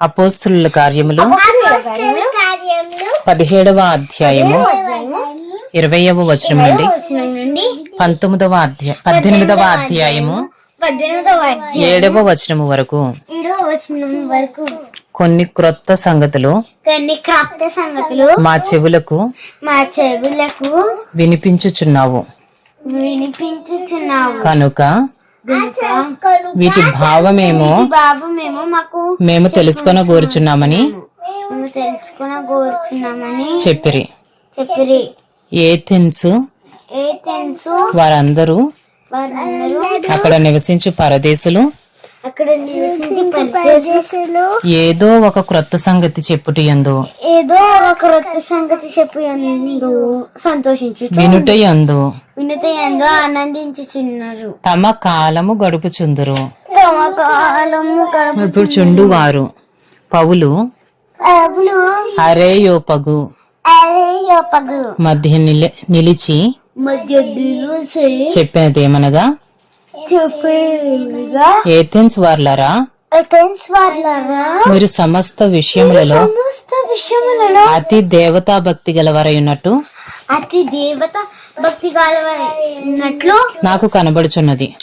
అపోస్తుల కార్యములు పదిహేడవ అధ్యాయము ఇరవయవ వచనం నుండి పంతొమ్మిదవ అధ్యాయ పద్దెనిమిదవ అధ్యాయము ఏడవ వచనము వరకు. వరకు కొన్ని క్రొత్త సంగతులు కొన్ని క్రాప్త సంగతులు మా చెవులకు మా చెవులకు వినిపించుచున్నావు. వినిపించుచున్నావు. కనుక వీటి భావమేమో భావమేమో మాకు మేము తెలుసుకొని కోరుచున్నామని కోరుచున్నామని చెప్పిరి. చెప్పిరి. ఏథెన్స్ వారందరూ అక్కడ నివసించు పరదేశులు ఏదో ఒక క్రొత్త సంగతి చెప్పుటి యందు. ఏదో ఒక క్రొత్త సంగతి చెప్పి అందు సంతోషించు వినుట యందు. వినత ఎందో ఆనందించుచున్నారు. తమ కాలము గడుపుచుందురు. తమ కాలము గడుపు ఇప్పుడు చుండు వారు. పౌలు. అవులు అరేయోపగు. అరేయోపగు. మధ్య నిల- నిలిచి మధ్య నిలుచి చెప్పినదేమనగా చెప్పేగా ఏథెన్స్ వార్లరా? మీరు సమస్త విషయములలో అతి దేవతా భక్తి గలవారై ఉన్నట్టు అతి దేవత భక్తి కాలవన్నట్లు నాకు కనబడుచున్నది.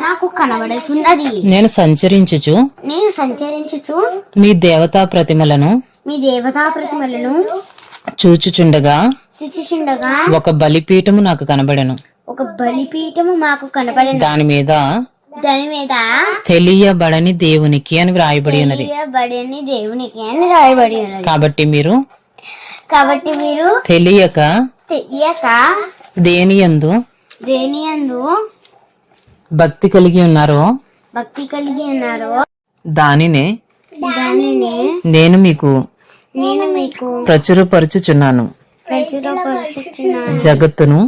నాకు కనబడుచున్నది. నేను సంచరించుచు నేను సంచరించుచు మీ దేవతా ప్రతిమలను మీ దేవతా ప్రతిమలను చూచుచుండగా చూచుచుండగా ఒక బలిపీఠము నాకు కనబడెను. ఒక బలిపీఠము మాకు కనబడిన దాని మీద దాని మీద తెలియబడని దేవునికి అని వ్రాయబడి ఉన్నది. తెలియబడని దేవునికి అని రాయబడి ఉన్నది. కాబట్టి మీరు కాబట్టి మీరు తెలియక తెలియక దేని యందు దేని యందు భక్తి కలిగి ఉన్నారో భక్తి కలిగి ఉన్నారో దానినే దానిని నేను మీకు నేను మీకు ప్రచురపరుచుచున్నాను. ప్రచురపరుచుచున్న జగత్తును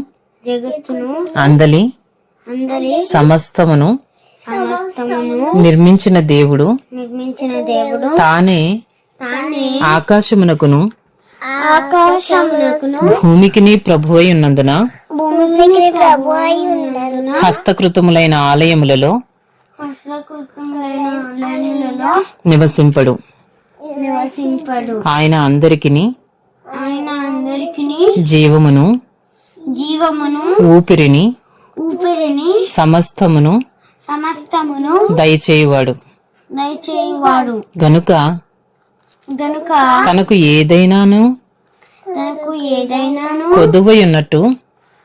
జగత్తును అందలి అందరి సమస్తమును సమస్తమును నిర్మించిన దేవుడు. నిర్మించిన దేవుడు. తానే తానే ఆకాశమునకును ఆకాశమునకును భూమికిని ప్రభువై ఉన్నందున భూమికి ప్రభు అయి ఉన్నందున హస్తకృతములైన ఆలయములలో హస్తకృతములైన నివసింపడు. నివసింపడు. ఆయన అందరికిని ఆయన అందరికి జీవమును జీవమును ఊపిరిని ఊపిరిని సమస్తమును సమస్తమును దయచేయువాడు. దయచేయువాడు. గనుక గనుక తనకు ఏదైనాను తనకు ఏదైనాను కొదువై ఉన్నట్టు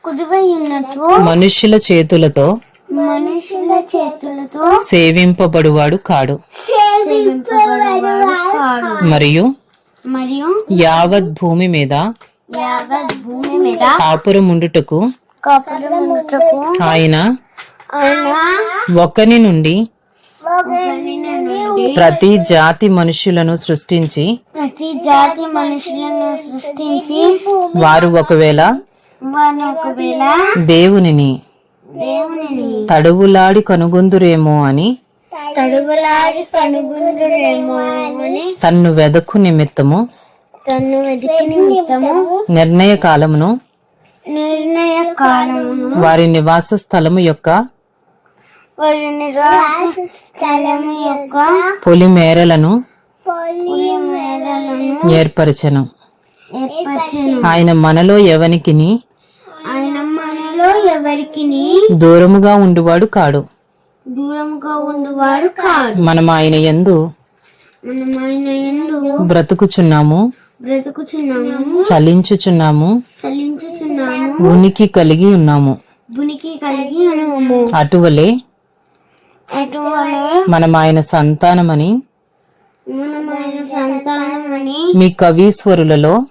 కుదువై ఉన్నట్టు మనుష్యుల చేతులతో మనుషుల చేతులతో సేవింపబడువాడు కాడు. సేవింపబడేవాడు కాడు. మరియు మరియు యావత్ భూమి మీద యావత్ భూమి మీద కాపురముండుటకు కాపురముటకు ఆయన ఒకని నుండి ప్రతి జాతి మనుష్యులను సృష్టించి ప్రతి జాతి మనుషులను సృష్టించి వారు ఒకవేళ ఒకవేళ దేవునిని దేవునిని తడువులాడి కనుగొందురేమో అని తడుగులాడి కనుగొందుడేమో అని తన్ను వెదకు నిమిత్తము తను వెతికి నిమిత్తము నిర్ణయ కాలమును నిర్ణయ కాలమును వారి నివాస స్థలము యొక్క వారి నివాస స్థలము యొక్క పొలిమేరలను పులి మేరలను ఏర్పరచను. ఏర్పరచను. ఆయన మనలో ఎవనికిని ఆయన మనలో ఎవరికి దూరముగా ఉండువాడు కాడు. ఉండువాడు కాడు. మనం ఆయన యందు మనం ఆయన ఎందు బ్రతుకుచున్నాము. బ్రతుకుచున్నాము. చలించుచున్నాము. చలించుచున్నాము. ఉనికి కలిగి ఉన్నాము. ఉనికి కలిగి ఉన్నాము. అటువలే అటువలే మనం ఆయన సంతానమని మీ కవీశ్వరులలో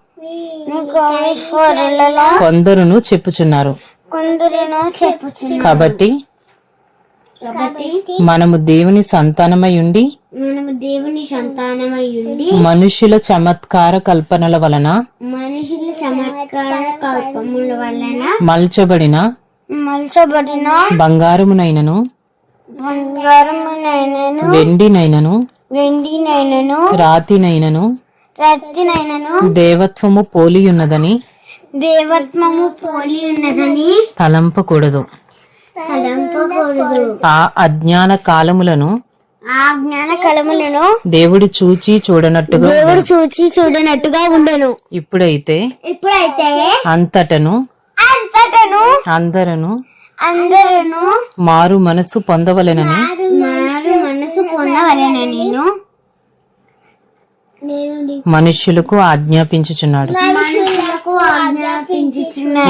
కొందరును చెప్పుచున్నారు. కొందరును చెప్పుచున్నాము కాబట్టి కాబట్టి మనము దేవుని సంతానమై ఉండి మనము దేవుని సంతానమై ఉండి మనుషుల చమత్కార కల్పనల వలన మనుషుల చమత్కార కల్పముల వలన మల్చబడిన మలచబడిన బంగారమునైనను బంగారమునైనను వెండినైనను వెండినైనను రాతినైనను రత్తినైనను దేవత్వము పోలియున్నదని దేవత్వము పోలి ఉన్నదని తలంపకూడదు తలంపకూడదు. ఆ అజ్ఞాన కాలములను ఆ జ్ఞాన కలములను దేవుడు చూచి చూడనట్టుగా దేవుడు చూచి చూడనట్టుగా ఉండను. ఇప్పుడైతే ఇప్పుడైతే అంతటను అంతటను అందరను అందరూ మారు మనస్సు పొందవలెనని మారు మనసు పొందవలెన నేను మనుష్యులకు ఆజ్ఞాపించుచున్నాడు.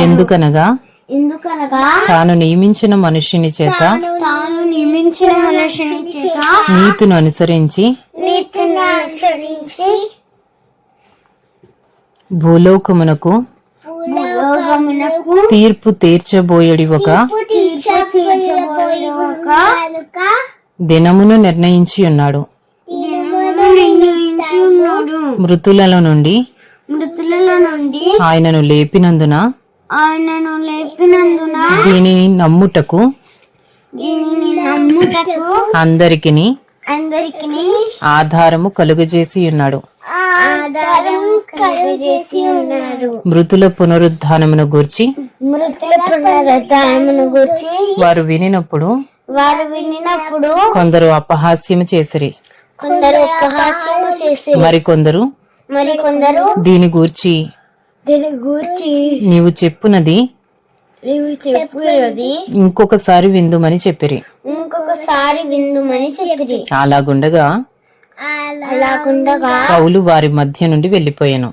ఎందుకనగా ఎందుకనగా తాను నియమించిన మనుష్యుని చేత తాను నియమించిన మనుషుని చేత నీతిని అనుసరించి నీతిని అనుసరించి భూలోకమునకు తీర్పు తీర్చబోయడి ఒక తీర్చబోయే ఒక దినమును నిర్ణయించి ఉన్నాడు. దినమును నిర్ణయించి ఉన్నాడు మృతులలో నుండి మృతులలో నుండి ఆయనను లేపినందున ఆయనను లేపినందున దీనిని నమ్ముటకు దీనిని నమ్ముటకు అందరికిని అందరికి ఆధారము కలుగజేసి ఉన్నాడు. కలుగజేసి ఉన్నాడు. మృతుల పునరుద్ధానమును గూర్చి మృతుల పునరుద్ధానమును గురించి వారు వినినప్పుడు వారు వినినప్పుడు కొందరు అపహాస్యము చేసిరి. కొందరు ఉపహాసము చేసి మరికొందరు మరి కొందరు దీని గూర్చి దీని గూర్చి నీవు చెప్పునది నీవు చెప్పేది ఇంకొకసారి విందుమని చెప్పిరి. ఇంకొకసారి విందుమని చెప్పిరి. అలాగుండగా అలాగుండగా పౌలు వారి మధ్య నుండి వెళ్ళిపోయాను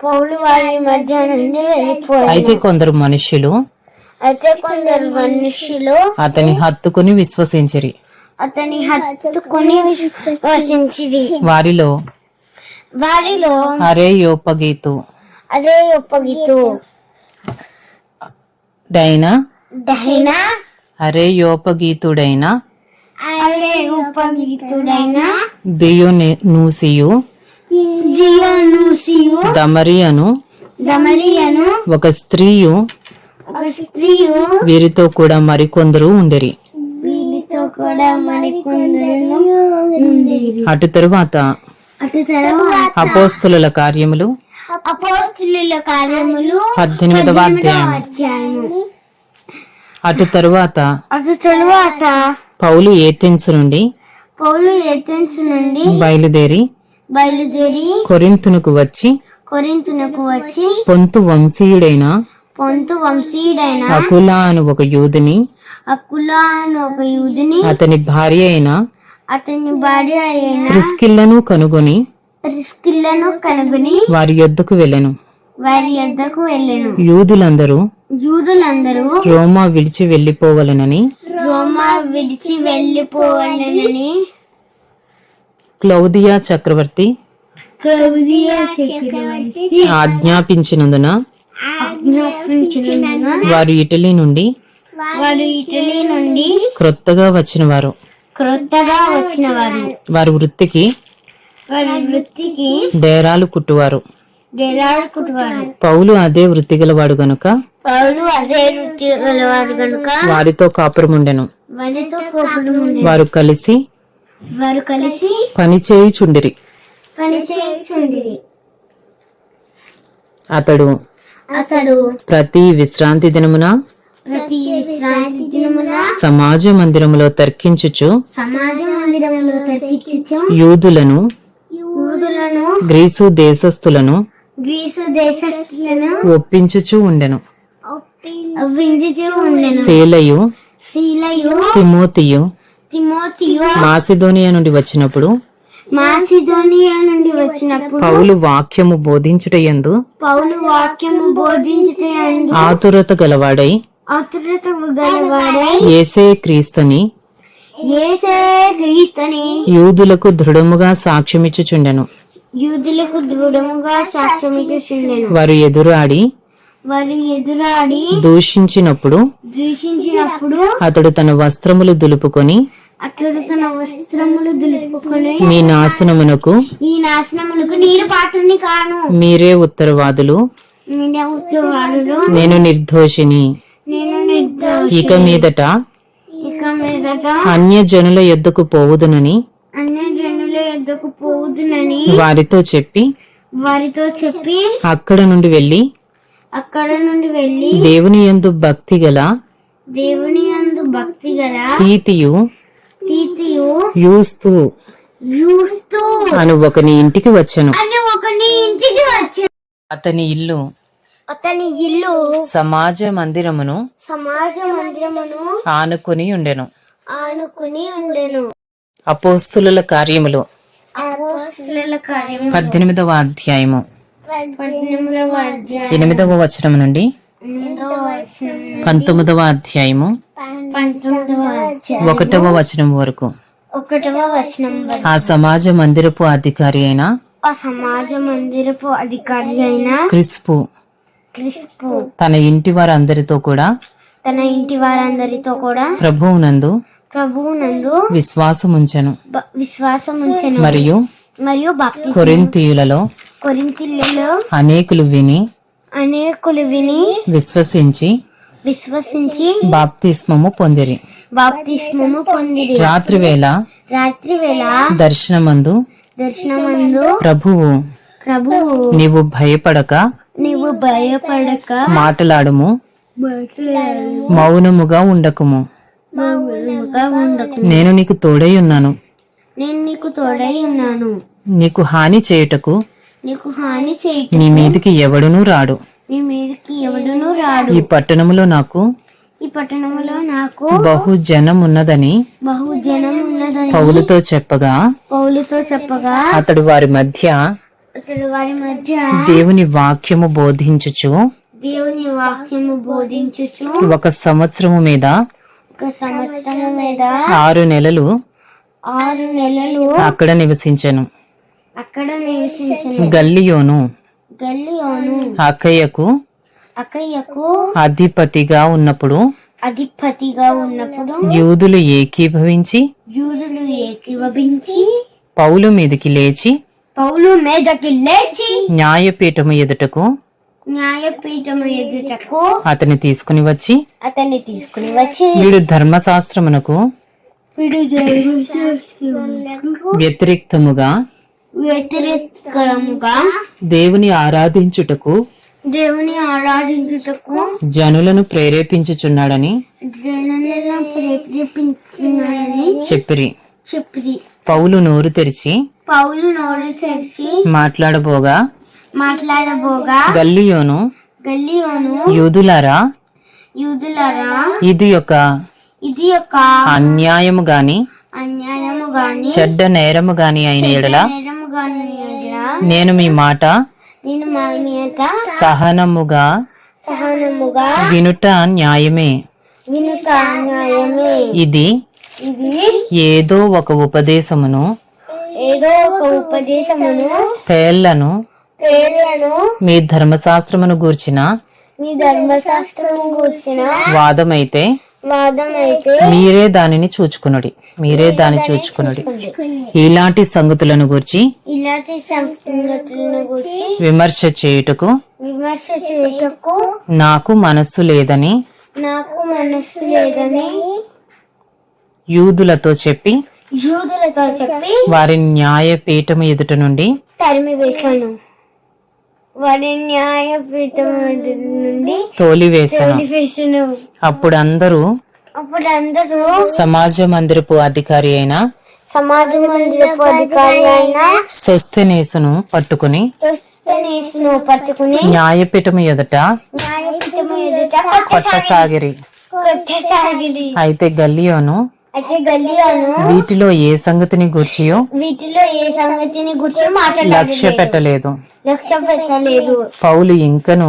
పౌలు వారి మధ్య నుండి వెళ్ళిపోయారు అయితే కొందరు మనుష్యులు అయితే కొందరు మనుషులు అతని హత్తుకుని విశ్వసించిరి. అతని హత్తుకొని వసించిరి వారిలో వారిలో అరే యోపగీతు అదే ఒప్పగితు డైన? దైన అరే యోపగీతుడైన? అదే ఉపగీతుడైన దియోనూసియు జియోనుసియు దమరి అను దమరియను. ఒక స్త్రీయు. ఒక స్త్రీయు. వీరితో కూడా మరికొందరు ఉండేరి. వీళ్ళతో కూడా మరికొందరు ఉండేవి అటు తరువాత అటు తర్వాత అపోస్తుల కార్యములు. అపోస్తుల కార్యములు పద్దెనిమిదవ అధ్యాయం అటు తరువాత అటు తరువాత పౌలు ఏథెన్స్ నుండి పౌలు ఎథెన్స్ నుండి బయలుదేరి బయలుదేరి కొరింతునకు వచ్చి కొరింతునకు వచ్చి పొంతు వంశీయుడైన పొంతు వంశీయుడైన అకులా అను ఒక యూదుని అకులా అని ఒక యూదుని అతని భార్య అయిన అతని భార్య అయిన ప్రిస్కిల్లను కనుగొని ప్రిస్కిల్లను కనుగొని వారి యొద్దకు వెళ్ళెను. వారి యొద్దకు వెళ్ళెను. యూదులందరూ యూదులందరూ రోమా విడిచి వెళ్ళిపోవలనని రోమా విడిచి వెళ్ళిపోవాలని క్లౌదియా చక్రవర్తి క్లౌదియా చక్రవర్తి ఆజ్ఞాపించినందున ఆజ్ఞాపించినందున వారు ఇటలీ నుండి వారు ఇటలీ నుండి క్రొత్తగా వచ్చిన వారు క్రొత్తగా వచ్చిన వారు వారి వృత్తికి డేరాలు కుట్టువారు. పౌలు అదే వృత్తి గలవాడు గనుక? పౌలు అదే వృత్తి గలవారు కనుక వారితో కాపురముండెను. వారితో కోపడం ఉండేది. వారు కలిసి వారు కలిసి పని చేయుచుండిరి. పని చేయుచుండిరి. అతడు అతడు ప్రతి విశ్రాంతి దినమున ప్రతి విశ్రాంతి దినమున సమాజ మందిరములో తర్కించుచు సమాజ మందిరంలో తర్కించు యూదులను యూదులను గ్రీసు దేశస్థులను గ్రీసు దేశస్థులను ఒప్పించుచు ఉండెను. శీలయు శీలయు తిమోతియు తిమోతియు మాసిదోనియా నుండి వచ్చినప్పుడు మాసిదోనియా నుండి వచ్చినప్పుడు పౌలు వాక్యము బోధించుటయందు పౌలు వాక్యము బోధించుటయందు ఆతురత గలవాడై ఆతురత గలవాడై యేసే క్రీస్తుని యూదులకు దృఢముగా సాక్ష్యమిచ్చుచుండెను. యూదులకు దృఢముగా సాక్ష్యమిచ్చుచుండెను. వారు ఎదురాడి వారు ఎదురాడి దూషించినప్పుడు దూషించినప్పుడు అతడు తన వస్త్రములు దులుపుకొని అతడు తన వస్త్రములు దులుపుకొని మీ నాశనమునకు ఈ నీరు పాత్రుని కాను. మీరే ఉత్తరవాదులు. నేను నిర్దోషిని. నేను నిర్దోషి ఇక మీదట ఇక మీదట అన్య జనుల యొద్దకు పోవుదునని అన్య జనుల ఎద్దకు పోదునని వారితో చెప్పి వారితో చెప్పి అక్కడ నుండి వెళ్ళి అక్కడ నుండి వెళ్ళి దేవుని యందు భక్తి గల దేవుని యందు భక్తి గల తీతియు తీతియు యూస్తూ అను ఒకని ఇంటికి వచ్చెను. అని ఒకని ఇంటికి వచ్చి అతని ఇల్లు అతని ఇల్లు సమాజ మందిరమును సమాజ మందిరమును ఆనుకుని ఉండెను. ఆనుకుని ఉండెను. అపోస్తుల కార్యములు. పద్దెనిమిదవ అధ్యాయము. ఎనిమిదవ వచనం నుండి పంతొమ్మిదవ అధ్యాయము. పంతొమ్మిదవ అధ్యాయం ఒకటవ వచనం వరకు. ఒకటవ వచనం వరకు. ఆ సమాజ మందిరపు అధికారి అయిన ఆ సమాజ మందిరపు అధికారి అయిన క్రిస్పు. క్రిస్పు తన ఇంటి వారందరితో కూడా తన ఇంటి వారందరితో కూడా ప్రభువునందు ప్రభువు నందు విశ్వాసముంచెను. బ- విశ్వాసం ఉంచెను మరియు మరియు భక్తి కొరింతీయులలో కొరింతిల్లలో అనేకులు విని అనేకులు విని విశ్వసించి విశ్వసించి బాప్తిస్మము పొందిరి. బాప్తిస్మము పొందిరి. రాత్రి వేళ రాత్రి వేళ దర్శనమందు దర్శనమందు ప్రభువు ప్రభువు నీవు భయపడక నీవు భయపడక. మాటలాడుము. మాట్లాడు మౌనముగా ఉండకుము. మౌనముగా ఉండకు నేను నీకు తోడై ఉన్నాను. నేను నీకు తోడై ఉన్నాను. నీకు హాని చేయుటకు నీకు హాని నీ మీదికి ఎవడునూ రాడు. నీ మీదకి ఎవడును రాడు. ఈ పట్టణములో నాకు ఈ పట్టణంలో నాకు బహు జనం ఉన్నదని బహుజనం ఉన్నదని పౌలుతో చెప్పగా పౌలుతో చెప్పగా అతడు వారి మధ్య మధ్య దేవుని వాక్యము బోధించుచు దేవుని వాక్యము బోధించుచు ఒక సంవత్సరము మీద ఒక మీద ఆరు నెలలు ఆరు నెలలు అక్కడ నివసించెను. అక్కడ నివసించిన. గల్లియోను గల్లియోను అక్కయ్యకు అక్కయ్యకు అధిపతిగా ఉన్నప్పుడు అధిపతిగా ఉన్నప్పుడు యూదులు ఏకీభవించి యూదులు ఏకీభవించి పౌలు మీదికి లేచి పౌలు మీదకి లేచి న్యాయపీఠము ఎదుటకు న్యాయపీఠము ఎదుటకు అతని తీసుకుని వచ్చి అతన్ని తీసుకుని వచ్చి వీడు ధర్మశాస్త్రమునకు వీడు వ్యతిరేక్తముగా వ్యతిరేకముగా దేవుని ఆరాధించుటకు దేవుని ఆరాధించుటకు జనులను ప్రేరేపించుచున్నాడని జనులను ప్రేరేపించున్నాడని చెప్పిరి. చెప్పి పౌలు నోరు తెరిచి పౌలు నోరు తెరిచి మాట్లాడబోగా. మాట్లాడబోగా. గల్లియోను గల్లియోను యూదులారా? యూదులరా? ఇది ఒక ఇది ఒక అన్యాయము గాని అన్యాయము గాని చెడ్డ నేరము గాని అయిన ఎడల నేను మీ మాట నేను మా సహనముగా సహనముగా వినుట న్యాయమే. వినుక న్యాయమే. ఇది ఏదో ఒక ఉపదేశమును ఏదో ఒక ఉపదేశమును పేర్లను పేర్లను మీ ధర్మశాస్త్రమును గూర్చిన మీ ధర్మశాస్త్రము కూర్చిన వాదమైతే మీరే దానిని చూచుకునుడి మీరే దాన్ని చూచుకునుడి. ఇలాంటి సంగతులను గూర్చి ఇలాంటి సంగతులను గురించి విమర్శ చేయుటకు విమర్శ చేయటకు నాకు మనస్సు లేదని నాకు మనస్సు లేదని యూదులతో చెప్పి యూదులతో చెప్పి వారి న్యాయపీఠము ఎదుట నుండి తరిమి వేశాను. వారి న్యాయపీఠం నుండి తోలివేశాను అప్పుడు అందరూ అప్పుడు అందరూ సమాజ మందిరపు అధికారి అయిన సమాజ మందిరపు అధికారి అయిన స్వస్థనేసును పట్టుకుని క్రిస్తనేసును పట్టుకుని న్యాయపీఠము ఎదుట న్యాయపీఠం ఎదుట కొట్టసాగిరి. అయితే గల్లియాను వీటిలో ఏ సంగతిని గూర్చియో వీటిలో ఏ సంగతిని గురించి లక్ష్య పెట్టలేదు. లక్ష్య పెట్టలేదు. పౌలు ఇంకను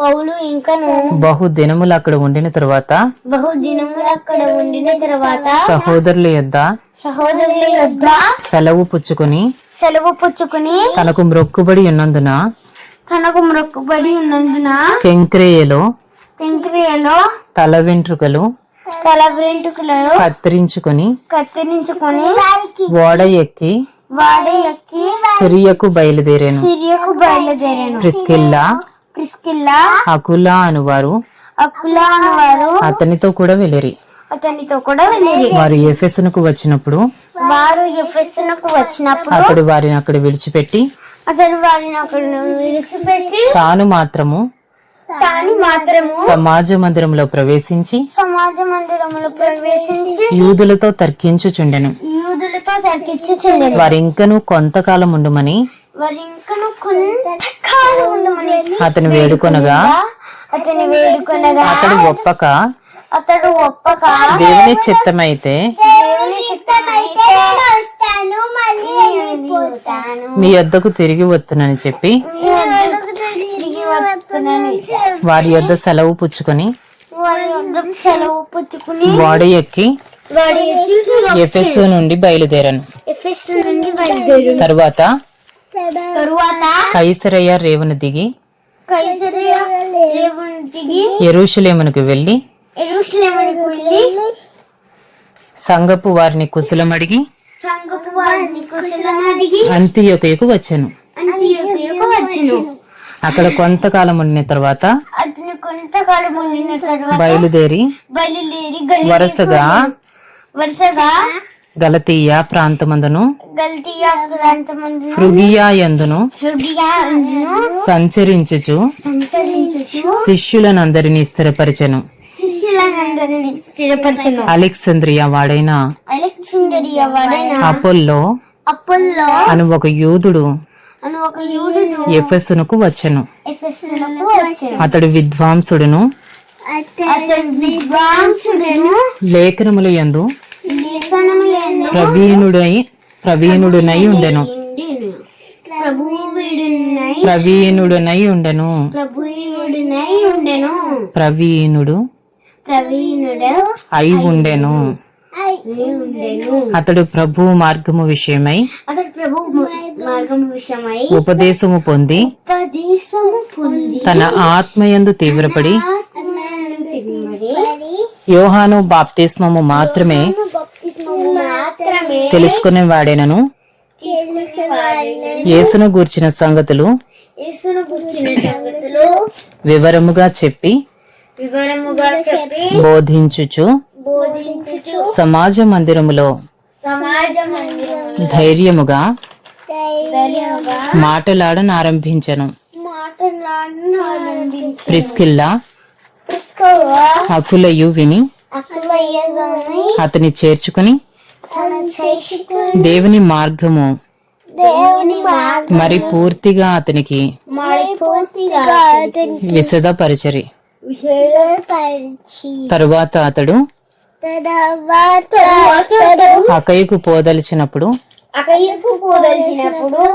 పౌలు ఇంకను బహు దినములు అక్కడ ఉండిన తరువాత బహు దినములు అక్కడ ఉండిన తర్వాత సహోదరుల యొద్ద సహోదరుల యొద్ద సెలవు పుచ్చుకొని సెలవు పుచ్చుకుని తనకు మ్రొక్కుబడి ఉన్నందున తనకు మొక్కుబడి ఉన్నందున కెంక్రేయలో టెంక్రియలో తల వెంట్రుకలు తల వెంట్రుకలను కత్తిరించుకొని కత్తిరించుకొని ఓడ ఎక్కి వాడ ఎక్కి సిరియకు బయలుదేరాను. సిరియకు బయలుదేరాను. Priscilla Priscilla అకులా అనువారు. అకులా వారు అతనితో కూడా వెళ్ళిరి. అతనితో కూడా వెళ్ళిరి. వారు ఎఫెసునకు వచ్చినప్పుడు వారు ఎఫెస్సునకు వచ్చినప్పుడు అతడు వారిని అక్కడ విడిచిపెట్టి అతడు వారిని అక్కడ విడిచిపెట్టి తాను మాత్రము తాను మాత్రము సమాజ మందిరంలో ప్రవేశించి సమాజ మందిరములో ప్రవేశించి యూదులతో తర్కించుచుండెను. యూదులతో తర్కించుచుండెను. వారింకను కొంతకాలం ఉండుమని వారి ఇంకను కొంతకాలం ఉండమని అతను వేడుకొనగా అతని వేడుకొనగా అతడు ఒప్పక అతడు ఒప్పక దేవుని చిత్తమైతే దేవుని చిత్తమైతే వస్తాను మళ్ళీ మీ యొద్దకు తిరిగి వస్తునని చెప్పి మీ వద్దకు తిరిగి వస్తున్నాను వారి యొద్ద సెలవు పుచ్చుకొని సెలవు పుచ్చుకుని ఎక్కి ఎఫెస్ నుండి బయలుదేరాను. తరువాత కైసరయ్య రేవును దిగి కైసరియా రేవుని దిగి ఎరుషలేమునకు వెళ్ళి సంగపు వారిని కుశలమడిగి అంత్యొకయకు వచ్చును. అక్కడ కొంతకాలం ఉండిన తర్వాత అతను కొంతకాలం ఉండిన తర్వాత బయలుదేరి బయలుదేరి వరుసగా వరుసగా గలతీయ ప్రాంతమందును గల్తీయా ప్రాంతమందు ఫృగియా యందును సంచరించుచు సంచరించుచు శిష్యులనందరినీ స్థిరపరిచెను. శిష్యులందరినీ స్థిరపరచను. అలెక్సంద్రియా వాడైన అలెక్సిండరియా వాడైన అపోల్లో అప్పుల్లో అను ఒక యూదుడు ఎఫెసునకు వచ్చెను. అతడు విద్వాంసుడును. అతడు విద్వాంసుడను. లేఖనముల యందు లేఖనములందు ప్రవీణుడై ప్రవీణుడునై ఉండెను. ప్రవీణుడునై ఉండెను. ప్రవీణుడు అయి ఉండెను. అతడు ప్రభు మార్గము విషయమై అతడు ప్రభు మార్గం విషయమై ఉపదేశము పొంది ఉపదేశము పొంది తన ఆత్మయందు తీవ్రపడి యోహాను బాప్తిస్మము మాత్రమే తెలుసుకునే వాడేనను. యేసును గూర్చిన సంగతులు వివరముగా చెప్పి బోధించుచు సమాజ మందిరములో ధైర్యముగా మాటలాడనారంభించను ప్రిస్కిల్లా అకులయు విని అతని చేర్చుకుని దేవుని మార్గము మరి పూర్తిగా అతనికి విశదపరిచరి. తరువాత అతడు అకయ్యకు పోదలిచినప్పుడు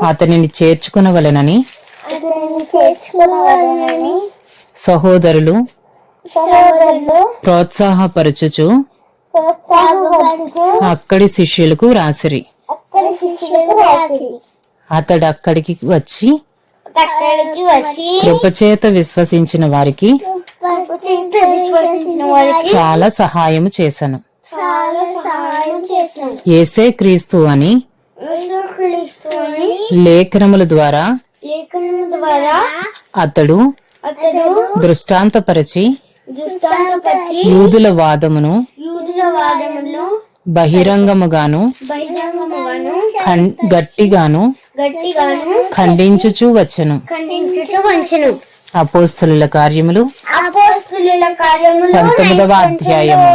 అతనిని చేర్చుకునవలెనని సహోదరులు ప్రోత్సాహపరచుచు ప్రోత్సాహపరుచు అక్కడి శిష్యులకు రాసిరి. అతడు అక్కడికి వచ్చి కృపచేత విశ్వసించిన వారికి చాలా సహాయము చేశాను. చాలా సహాయం చేశాను. ఏసే క్రీస్తు అని లేఖనముల ద్వారా అతడు దృష్టాంతపరచి యూదుల వాదమును బహిరంగముగాను గట్టిగాను ఖండించుచూ వచ్చెను. అపోస్తుల కార్యములు. పంతొమ్మిదవ అధ్యాయము.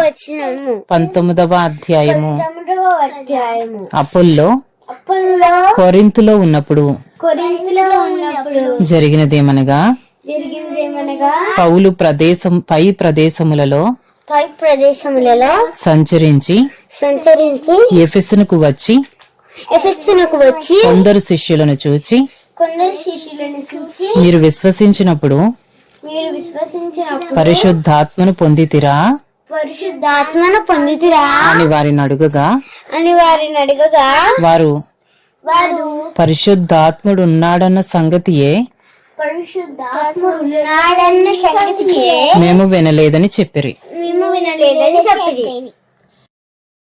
పంతొమ్మిదవ అధ్యాయము. అపోల్లో అప్పుల్లో కొరింతులో ఉన్నప్పుడు జరిగినదేమనగా? పౌలు ప్రదేశం పై ప్రదేశములలో పై ప్రదేశములలో సంచరించి సంచరించి ఎఫెసునకు వచ్చి ఎఫెస్సునకు వచ్చి కొందరు శిష్యులను చూచి కొందరు శిష్యులను చూసి మీరు విశ్వసించినప్పుడు మీరు విశ్వసించినప్పుడు పరిశుద్ధాత్మను పొందితిరా? పరిశుద్ధాత్మను పొందితిరా? అని వారిని అడుగగా అని వారిని అడగగా వారు వారు పరిశుద్ధాత్ముడు ఉన్నాడన్న సంగతియే పరిశుద్ధాత్ముడు ఉన్నాడన్న మేము వినలేదని చెప్పిరి. మేము వినలేదని చెప్పిరి.